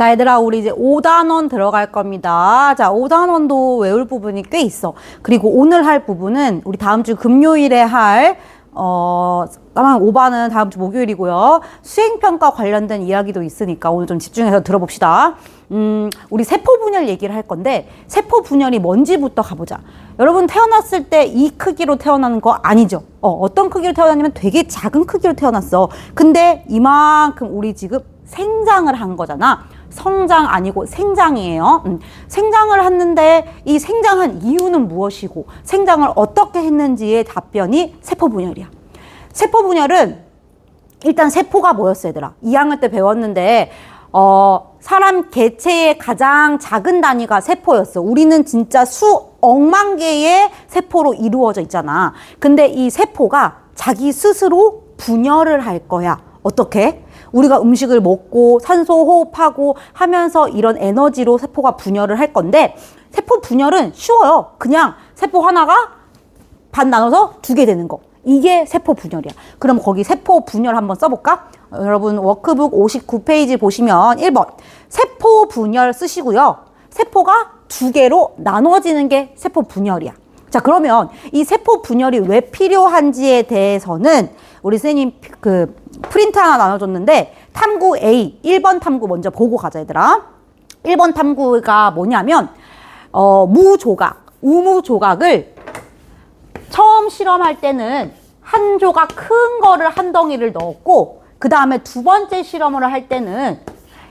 자, 얘들아, 우리 이제 5단원 들어갈 겁니다. 자, 5단원도 외울 부분이 꽤 있어. 그리고 오늘 할 부분은 우리 다음 주 금요일에 할, 어, 아마 5반은 다음 주 목요일이고요. 수행평가 관련된 이야기도 있으니까 오늘 좀 집중해서 들어봅시다. 음, 우리 세포 분열 얘기를 할 건데, 세포 분열이 뭔지부터 가보자. 여러분 태어났을 때 이 크기로 태어나는 거 아니죠? 어, 어떤 크기로 태어났냐면 되게 작은 크기로 태어났어. 근데 이만큼 우리 지금 생장을 한 거잖아. 성장 아니고 생장이에요. 음, 생장을 했는데 이 생장한 이유는 무엇이고 생장을 어떻게 했는지의 답변이 세포 분열이야. 세포 분열은 일단 세포가 뭐였어, 얘들아? 2학년 때 배웠는데, 어, 사람 개체의 가장 작은 단위가 세포였어. 우리는 진짜 수 억만 개의 세포로 이루어져 있잖아. 근데 이 세포가 자기 스스로 분열을 할 거야. 어떻게? 우리가 음식을 먹고 산소 호흡하고 하면서 이런 에너지로 세포가 분열을 할 건데, 세포 분열은 쉬워요. 그냥 세포 하나가 반 나눠서 두 개 되는 거. 이게 세포 분열이야. 그럼 거기 세포 분열 한번 써볼까? 어, 여러분 워크북 59페이지 보시면 1번 세포 분열 쓰시고요. 세포가 두 개로 나눠지는 게 세포 분열이야. 자 그러면 이 세포 분열이 왜 필요한지에 대해서는 우리 선생님 그 프린트 하나 나눠줬는데 탐구 A 1번 탐구 먼저 보고 가자 얘들아. 1번 탐구가 뭐냐면 어, 무조각, 우무 조각을 처음 실험할 때는 한 조각 큰 거를 한 덩이를 넣었고 그 다음에 두 번째 실험을 할 때는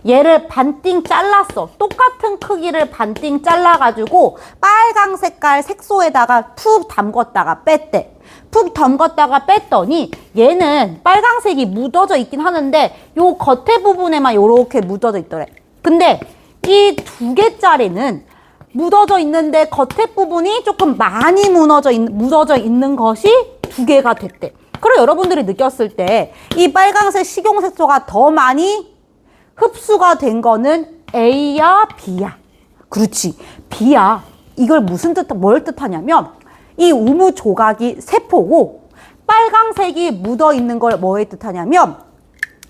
얘를 반띵 잘랐어. 똑같은 크기를 반띵 잘라가지고 빨강 색깔 색소에다가 푹 담궜다가 뺐대. 푹 담궜다가 뺐더니 얘는 빨강색이 묻어져 있긴 하는데 요 겉에 부분에만 요렇게 묻어져 있더래. 근데 이 두 개짜리는 묻어져 있는데 겉에 부분이 조금 많이 무너져 있, 묻어져 있는 것이 두 개가 됐대. 그럼 여러분들이 느꼈을 때 이 빨강색 식용색소가 더 많이 흡수가 된 거는 A야 B야. 그렇지. B야. 이걸 무슨 뜻, 뭘 뜻하냐면 이 우무 조각이 세포고 빨강색이 묻어 있는 걸 뭐에 뜻하냐면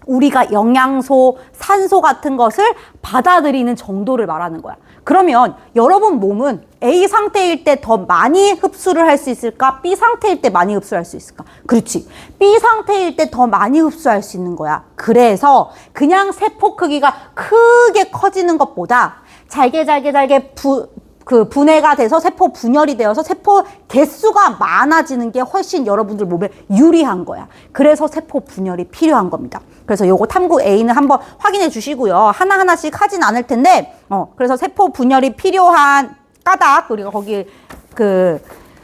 우리가 영양소, 산소 같은 것을 받아들이는 정도를 말하는 거야. 그러면 여러분 몸은 A 상태일 때 더 많이 흡수를 할 수 있을까? B 상태일 때 많이 흡수할 수 있을까? 그렇지. B 상태일 때 더 많이 흡수할 수 있는 거야. 그래서 그냥 세포 크기가 크게 커지는 것보다 잘게 잘게 잘게 부, 그 분해가 돼서 세포 분열이 되어서 세포 개수가 많아지는 게 훨씬 여러분들 몸에 유리한 거야. 그래서 세포 분열이 필요한 겁니다. 그래서 요거 탐구 A는 한번 확인해 주시고요. 하나하나씩 하진 않을 텐데, 어, 그래서 세포 분열이 필요한 까닭, 우리가 거기 그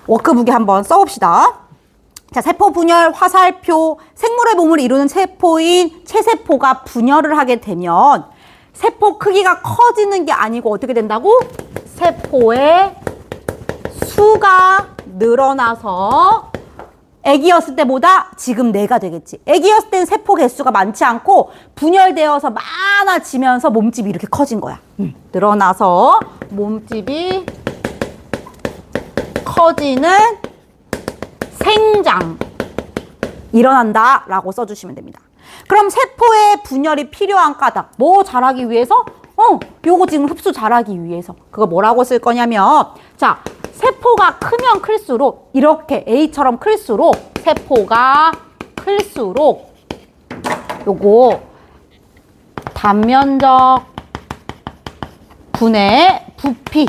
워크북에 한번 써봅시다. 자, 세포 분열 화살표, 생물의 몸을 이루는 세포인 체세포가 분열을 하게 되면 세포 크기가 커지는 게 아니고 어떻게 된다고? 세포의 수가 늘어나서 애기였을 때보다 지금 내가 되겠지. 애기였을 땐 세포 개수가 많지 않고 분열되어서 많아지면서 몸집이 이렇게 커진 거야. 음, 늘어나서 몸집이 커지는 생장. 일어난다 라고 써주시면 됩니다. 그럼 세포의 분열이 필요한 까닭 뭐 잘하기 위해서? 어 요거 지금 흡수 잘하기 위해서 그거 뭐라고 쓸 거냐면 자 세포가 크면 클수록 이렇게 A처럼 클수록 세포가 클수록 요거 단면적 분해 부피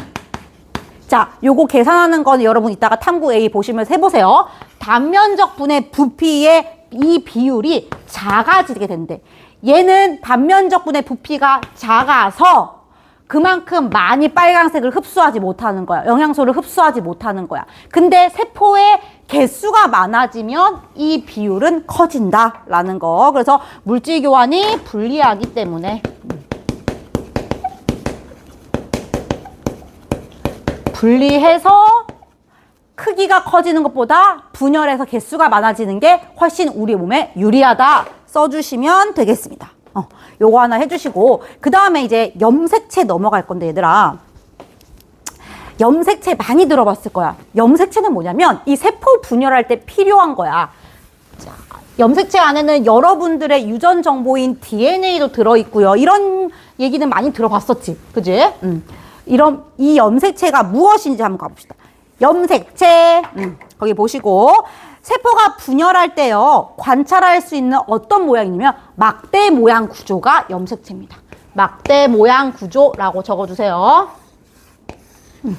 자, 요거 계산하는 건 여러분 이따가 탐구 A 보시면서 해보세요. 단면적 분의 부피의 이 비율이 작아지게 된대. 얘는 단면적 분의 부피가 작아서 그만큼 많이 빨간색을 흡수하지 못하는 거야. 영양소를 흡수하지 못하는 거야. 근데 세포의 개수가 많아지면 이 비율은 커진다라는 거. 그래서 물질 교환이 불리하기 때문에 분리해서 크기가 커지는 것보다 분열해서 개수가 많아지는 게 훨씬 우리 몸에 유리하다 써주시면 되겠습니다. 어, 요거 하나 해주시고 그 다음에 이제 염색체 넘어갈 건데 얘들아 염색체 많이 들어봤을 거야. 염색체는 뭐냐면 이 세포 분열할 때 필요한 거야. 자, 염색체 안에는 여러분들의 유전 정보인 DNA도 들어있고요. 이런 얘기는 많이 들어봤었지. 그지? 음. 이런, 이 염색체가 무엇인지 한번 가봅시다. 염색체. 음. 거기 보시고. 세포가 분열할 때요, 관찰할 수 있는 어떤 모양이냐면, 막대 모양 구조가 염색체입니다. 막대 모양 구조라고 적어주세요. 음.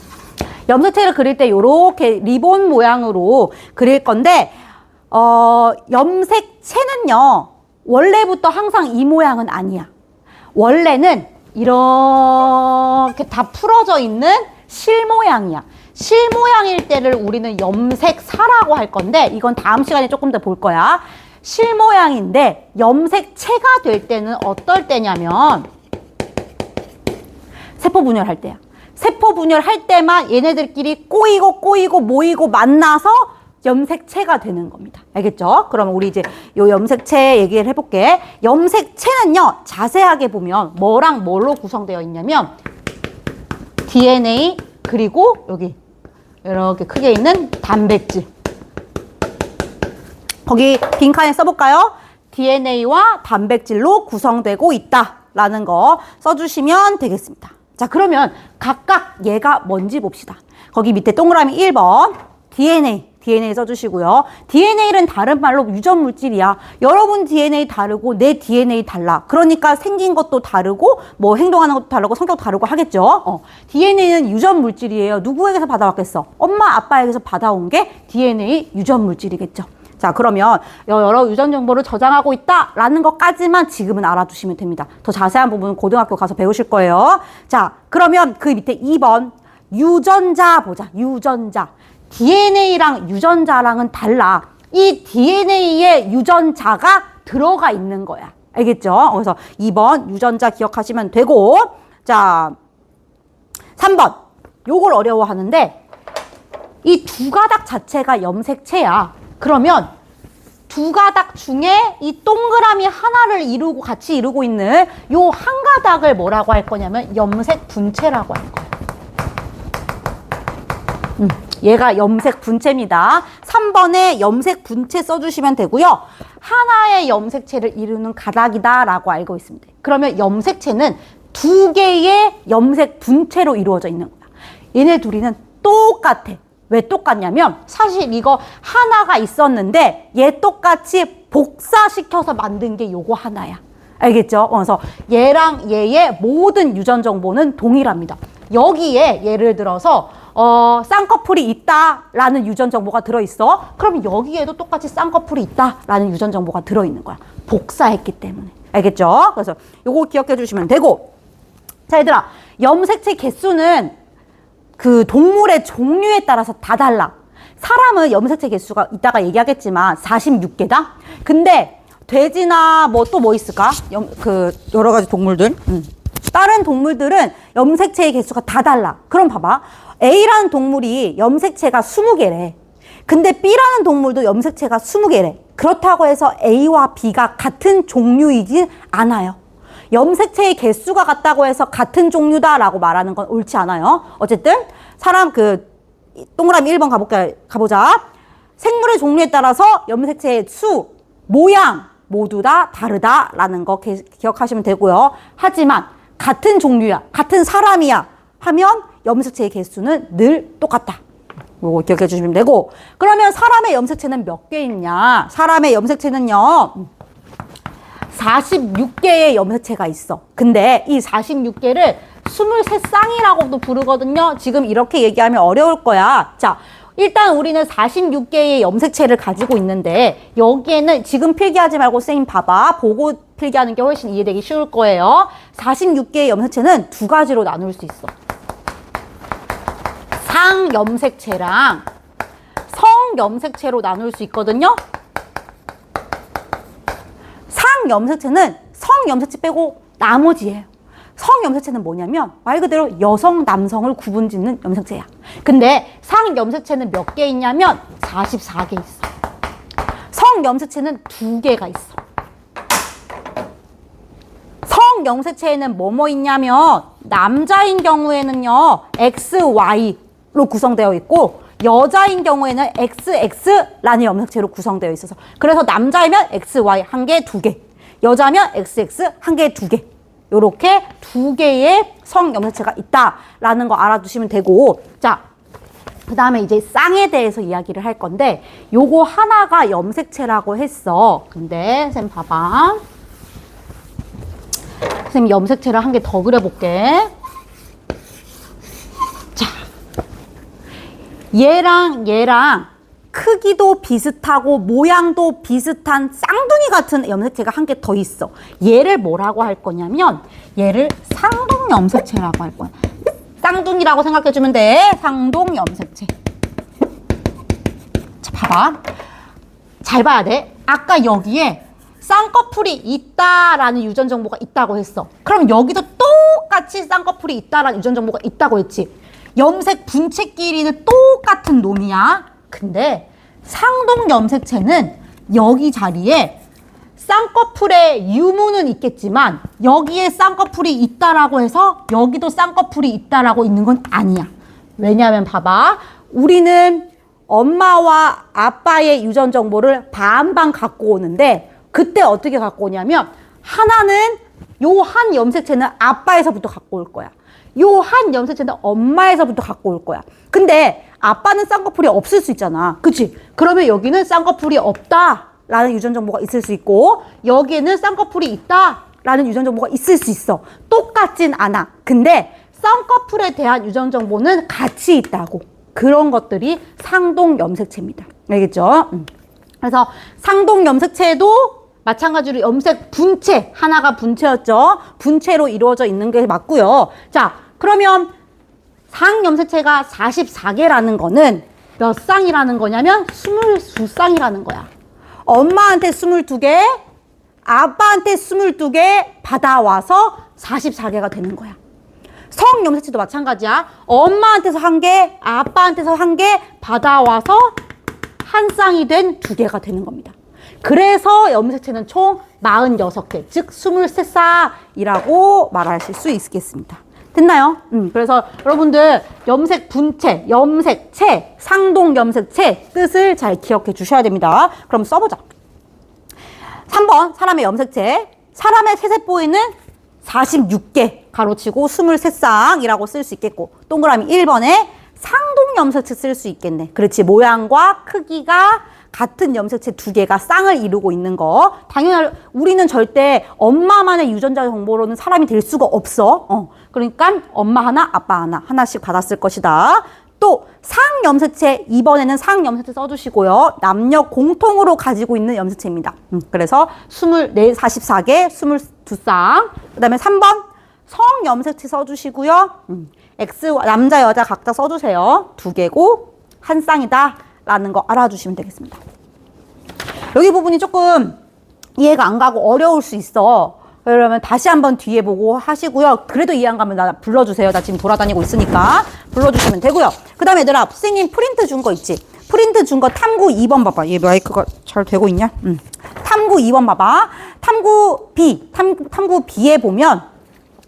염색체를 그릴 때 요렇게 리본 모양으로 그릴 건데, 어, 염색체는요, 원래부터 항상 이 모양은 아니야. 원래는 이렇게 다 풀어져 있는 실 모양이야. 실 모양일 때를 우리는 염색사라고 할 건데, 이건 다음 시간에 조금 더 볼 거야. 실 모양인데, 염색체가 될 때는 어떨 때냐면, 세포 분열할 때야. 세포 분열할 때만 얘네들끼리 꼬이고 꼬이고 모이고 만나서 염색체가 되는 겁니다. 알겠죠? 그럼 우리 이제 요 염색체 얘기를 해볼게. 염색체는요, 자세하게 보면 뭐랑 뭘로 구성되어 있냐면 DNA 그리고 여기 이렇게 크게 있는 단백질. 거기 빈칸에 써볼까요? DNA와 단백질로 구성되고 있다라는 거 써주시면 되겠습니다. 자, 그러면 각각 얘가 뭔지 봅시다. 거기 밑에 동그라미 1번 DNA, DNA 써주시고요. DNA는 다른 말로 유전 물질이야. 여러분 DNA 다르고 내 DNA 달라. 그러니까 생긴 것도 다르고 뭐 행동하는 것도 다르고 성격도 다르고 하겠죠. 어. DNA는 유전 물질이에요. 누구에게서 받아왔겠어? 엄마, 아빠에게서 받아온 게 DNA 유전 물질이겠죠. 자, 그러면 여러 유전 정보를 저장하고 있다라는 것까지만 지금은 알아두시면 됩니다. 더 자세한 부분은 고등학교 가서 배우실 거예요. 자, 그러면 그 밑에 2번 유전자 보자. 유전자. DNA랑 유전자랑은 달라. 이 DNA에 유전자가 들어가 있는 거야. 알겠죠? 그래서 2번 유전자 기억하시면 되고 자, 3번 요걸 어려워하는데 이 두 가닥 자체가 염색체야. 그러면 두 가닥 중에 이 동그라미 하나를 이루고 같이 이루고 있는 요 한 가닥을 뭐라고 할 거냐면 염색 분체라고 할 거야. 음, 얘가 염색 분체입니다. 3번에 염색 분체 써주시면 되고요. 하나의 염색체를 이루는 가닥이다 라고 알고 있습니다. 그러면 염색체는 두 개의 염색 분체로 이루어져 있는 거야. 얘네 둘이는 똑같아. 왜 똑같냐면 사실 이거 하나가 있었는데 얘 똑같이 복사시켜서 만든 게 요거 하나야. 알겠죠? 그래서 얘랑 얘의 모든 유전 정보는 동일합니다. 여기에 예를 들어서 어, 쌍꺼풀이 있다라는 유전 정보가 들어있어. 그럼 여기에도 똑같이 쌍꺼풀이 있다라는 유전 정보가 들어있는 거야. 복사했기 때문에. 알겠죠? 그래서 요거 기억해 주시면 되고. 자, 얘들아. 염색체 개수는 그 동물의 종류에 따라서 다 달라. 사람은 염색체 개수가 이따가 얘기하겠지만 46개다? 근데 돼지나 뭐 또뭐 있을까? 염, 그 여러 가지 동물들. 음. 다른 동물들은 염색체의 개수가 다 달라. 그럼 봐봐. A라는 동물이 염색체가 20개래. 근데 B라는 동물도 염색체가 20개래. 그렇다고 해서 A와 B가 같은 종류이진 않아요. 염색체의 개수가 같다고 해서 같은 종류다라고 말하는 건 옳지 않아요. 어쨌든 사람 그 동그라미 1번 가볼까 가보자. 생물의 종류에 따라서 염색체의 수, 모양 모두 다 다르다라는 거 기, 기억하시면 되고요. 하지만 같은 종류야, 같은 사람이야 하면 염색체의 개수는 늘 똑같다. 요거 기억해 주시면 되고 그러면 사람의 염색체는 몇 개 있냐? 사람의 염색체는요. 46개의 염색체가 있어. 근데 이 46개를 23쌍이라고도 부르거든요. 지금 이렇게 얘기하면 어려울 거야. 자, 일단 우리는 46개의 염색체를 가지고 있는데 여기에는 지금 필기하지 말고 쌤 봐봐. 보고 필기하는 게 훨씬 이해되기 쉬울 거예요. 46개의 염색체는 두 가지로 나눌 수 있어. 상염색체랑 성염색체로 나눌 수 있거든요. 상염색체는 성염색체 빼고 나머지예요. 성염색체는 뭐냐면 말 그대로 여성, 남성을 구분 짓는 염색체야. 근데 상염색체는 몇 개 있냐면 44개 있어. 성염색체는 두 개가 있어. 성염색체에는 뭐뭐 있냐면 남자인 경우에는요 X, Y로 구성되어 있고 여자인 경우에는 XX라는 염색체로 구성되어 있어서 그래서 남자이면 XY 한 개, 두 개, 여자면 XX 한 개, 두 개. 요렇게 두 개의 성 염색체가 있다라는 거 알아두시면 되고. 자 그 다음에 이제 쌍에 대해서 이야기를 할 건데 요거 하나가 염색체라고 했어. 근데 쌤 봐봐. 선생님 염색체를 한 개 더 그려볼게. 자 얘랑 얘랑 크기도 비슷하고 모양도 비슷한 쌍둥이 같은 염색체가 한 개 더 있어. 얘를 뭐라고 할 거냐면 얘를 상동 염색체라고 할 거야. 쌍둥이라고 생각해 주면 돼. 상동 염색체. 자, 봐봐. 잘 봐야 돼. 아까 여기에 쌍꺼풀이 있다라는 유전 정보가 있다고 했어. 그럼 여기도 똑같이 쌍꺼풀이 있다라는 유전 정보가 있다고 했지. 염색 분체끼리는 똑같은 놈이야. 근데 상동 염색체는 여기 자리에 쌍꺼풀에 유무는 있겠지만 여기에 쌍꺼풀이 있다라고 해서 여기도 쌍꺼풀이 있다라고 있는 건 아니야. 왜냐하면 봐봐. 우리는 엄마와 아빠의 유전 정보를 반반 갖고 오는데 그때 어떻게 갖고 오냐면 하나는 요 한 염색체는 아빠에서부터 갖고 올 거야. 요 한 염색체는 엄마에서부터 갖고 올 거야. 근데 아빠는 쌍꺼풀이 없을 수 있잖아. 그치? 그러면 여기는 쌍꺼풀이 없다 라는 유전 정보가 있을 수 있고 여기에는 쌍꺼풀이 있다 라는 유전 정보가 있을 수 있어. 똑같진 않아. 근데 쌍꺼풀에 대한 유전 정보는 같이 있다고. 그런 것들이 상동 염색체입니다. 알겠죠? 음. 그래서 상동 염색체도 마찬가지로 염색 분체 하나가 분체였죠. 분체로 이루어져 있는 게 맞고요. 자, 그러면 상 염색체가 44개라는 거는 몇 쌍이라는 거냐면 22쌍이라는 거야. 엄마한테 22개, 아빠한테 22개 받아와서 44개가 되는 거야. 성 염색체도 마찬가지야. 엄마한테서 한 개, 아빠한테서 한 개 받아와서 한 쌍이 된 두 개가 되는 겁니다. 그래서 염색체는 총 46개, 즉 23쌍이라고 말하실 수 있겠습니다. 됐나요? 음, 그래서 여러분들 염색 분체, 염색 체, 상동 염색 체 뜻을 잘 기억해 주셔야 됩니다. 그럼 써보자. 3번 사람의 염색체. 사람의 세세포에는 46개 가로치고 23쌍이라고 쓸 수 있겠고 동그라미 1번에 상동 염색체 쓸 수 있겠네. 그렇지. 모양과 크기가 같은 염색체 두 개가 쌍을 이루고 있는 거. 당연히 우리는 절대 엄마만의 유전자 정보로는 사람이 될 수가 없어. 어. 그러니까 엄마 하나, 아빠 하나 하나씩 받았을 것이다. 또 상염색체 이번에는 상염색체 써주시고요. 남녀 공통으로 가지고 있는 염색체입니다. 음, 그래서 24, 44개, 22쌍. 그 다음에 3번 성염색체 써주시고요. 음, X 남자 여자 각자 써주세요. 두 개고 한 쌍이다 라는 거 알아주시면 되겠습니다. 여기 부분이 조금 이해가 안 가고 어려울 수 있어. 그러면 다시 한번 뒤에 보고 하시고요. 그래도 이해 안 가면 나 불러주세요. 나 지금 돌아다니고 있으니까 불러주시면 되고요. 그 다음에 얘들아, 선생님 프린트 준 거 있지? 프린트 준 거 탐구 2번 봐봐. 얘 마이크가 잘 되고 있냐? 음. 탐구 2번 봐봐. 탐구 B, 탐, 탐구 B에 보면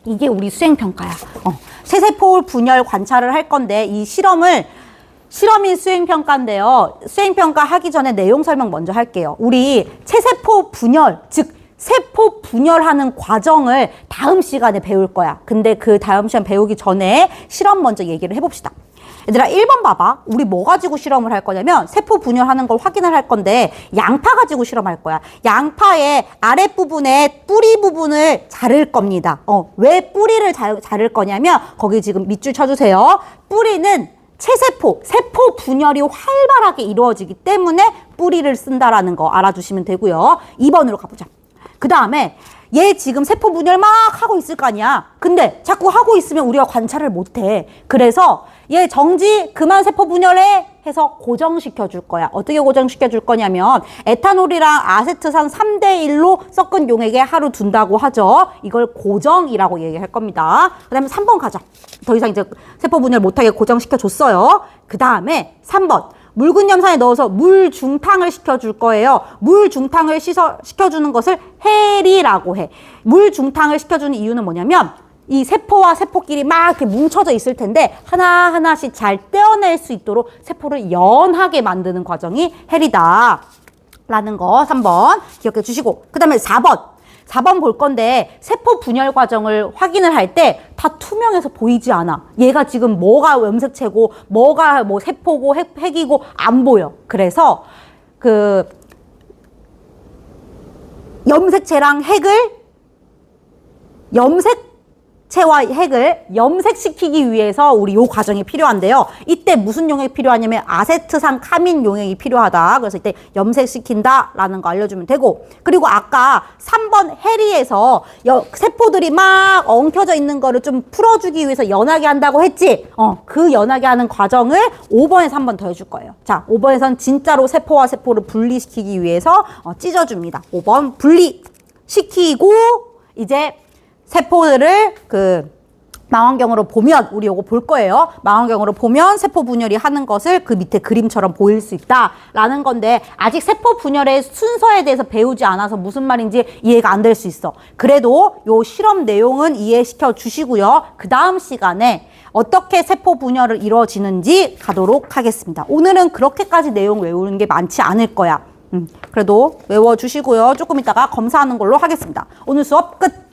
이게 우리 수행평가야. 어. 세세포 분열 관찰을 할 건데 이 실험을 실험인 수행평가인데요. 수행평가 하기 전에 내용 설명 먼저 할게요. 우리 체세포 분열, 즉 세포 분열하는 과정을 다음 시간에 배울 거야. 근데 그 다음 시간 배우기 전에 실험 먼저 얘기를 해봅시다. 얘들아 1번 봐봐. 우리 뭐 가지고 실험을 할 거냐면 세포 분열하는 걸 확인을 할 건데 양파 가지고 실험할 거야. 양파의 아랫부분에 뿌리 부분을 자를 겁니다. 어, 왜 뿌리를 자, 자를 거냐면 거기 지금 밑줄 쳐주세요. 뿌리는 체세포, 세포 분열이 활발하게 이루어지기 때문에 뿌리를 쓴다라는 거 알아주시면 되고요. 2번으로 가보자. 그 다음에 얘 지금 세포 분열 막 하고 있을 거 아니야. 근데 자꾸 하고 있으면 우리가 관찰을 못 해. 그래서 얘 정지 그만 세포 분열해 해서 고정시켜 줄 거야. 어떻게 고정시켜 줄 거냐면 에탄올이랑 아세트산 3대 1로 섞은 용액에 하루 둔다고 하죠. 이걸 고정이라고 얘기할 겁니다. 그다음에 3번 가자. 더 이상 이제 세포 분열 못 하게 고정시켜 줬어요. 그다음에 3번 묽은 염산에 넣어서 물 중탕을 시켜줄 거예요. 물 중탕을 씻어, 시켜주는 것을 해리라고 해. 물 중탕을 시켜주는 이유는 뭐냐면 이 세포와 세포끼리 막 이렇게 뭉쳐져 있을 텐데 하나하나씩 잘 떼어낼 수 있도록 세포를 연하게 만드는 과정이 해리다. 라는 거 3번 기억해 주시고 그 다음에 4번 4번 볼 건데 세포 분열 과정을 확인을 할 때 다 투명해서 보이지 않아. 얘가 지금 뭐가 염색체고 뭐가 뭐 세포고 핵, 핵이고 안 보여. 그래서 그 염색체랑 핵을 염색 체와 핵을 염색시키기 위해서 우리 요 과정이 필요한데요. 이때 무슨 용액이 필요하냐면 아세트산 카민 용액이 필요하다. 그래서 이때 염색시킨다라는 거 알려주면 되고 그리고 아까 3번 해리에서 여- 세포들이 막 엉켜져 있는 거를 좀 풀어주기 위해서 연하게 한다고 했지. 어, 그 연하게 하는 과정을 5번에서 한 번 더 해줄 거예요. 자, 5번에선 진짜로 세포와 세포를 분리시키기 위해서 어, 찢어줍니다. 5번 분리시키고 이제 세포들을 그 망원경으로 보면 우리 요거 볼 거예요. 망원경으로 보면 세포 분열이 하는 것을 그 밑에 그림처럼 보일 수 있다라는 건데 아직 세포 분열의 순서에 대해서 배우지 않아서 무슨 말인지 이해가 안 될 수 있어. 그래도 요 실험 내용은 이해시켜 주시고요. 그 다음 시간에 어떻게 세포 분열을 이루어지는지 가도록 하겠습니다. 오늘은 그렇게까지 내용 외우는 게 많지 않을 거야. 음, 그래도 외워주시고요. 조금 이따가 검사하는 걸로 하겠습니다. 오늘 수업 끝!